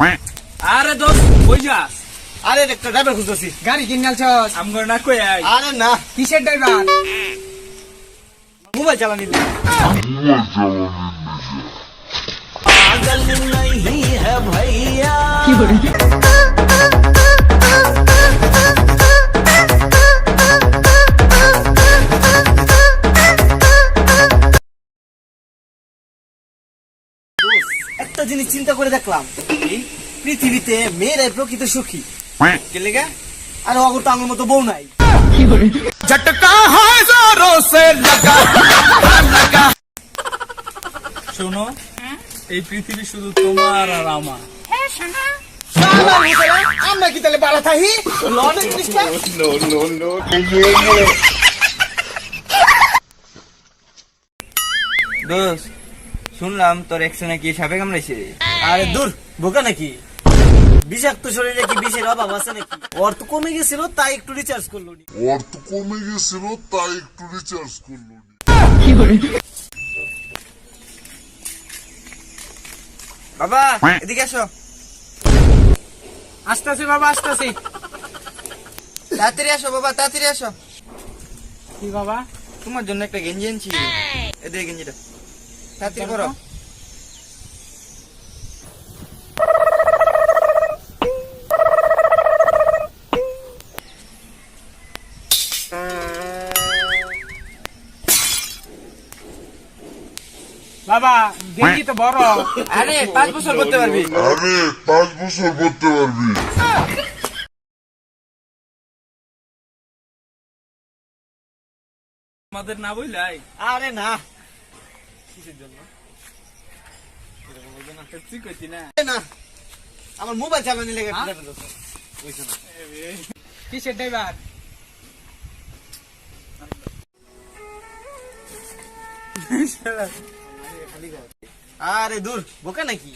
আরে দোস্ত কই যাস? আরে একটা ড্রাইভার খুঁজতেছি। গাড়ি কিনাল ছস আমগর না কই আই আরে না। কিসের ড্রাইভার মোবাইল চালানি দে। একটা জিনিস চিন্তা করে দেখলাম। এই পৃথিবীতে মেয়েরাই প্রকৃত সুখী। কে গা? আর অগর টাঙ্গের মতো বউ নাই। ঝটকা হয় সে লাগা। শোনো এই পৃথিবী শুধু তোমার আর আমার। হ্যাঁ, আমরা কি তাহলে দোস্ত শুনলাম তোর একশো নাকি সাপে কামড়াইছে। আরে দূর বোকা নাকি? বিষাক্ত শরীরে কি বিষের অভাব আছে নাকি? ওর তো কমে গেছিল তাই একটু রিচার্জ করল কমে গেছিল তাই একটু রিচার্জ করল বাবা এদিকে আসো। আসতেছি বাবা আসতেছি। তাড়াতাড়ি আসো বাবা তাড়াতাড়ি আসো। কি বাবা? তোমার জন্য একটা গেঞ্জি আনছি এদিকে গেঞ্জিটা। তাড়াতাড়ি করো বাবা গেঞ্জি তো বড়। আরে পাঁচ বছর করতে পারবি। আরে পাঁচ বছর করতে পারবি। আমাদের না বইলাই? আরে না। আমার মোবাইল চালানি লেগে হ্যাঁ? কিসের ড্রাইভার? আরে দূর বোকা নাকি?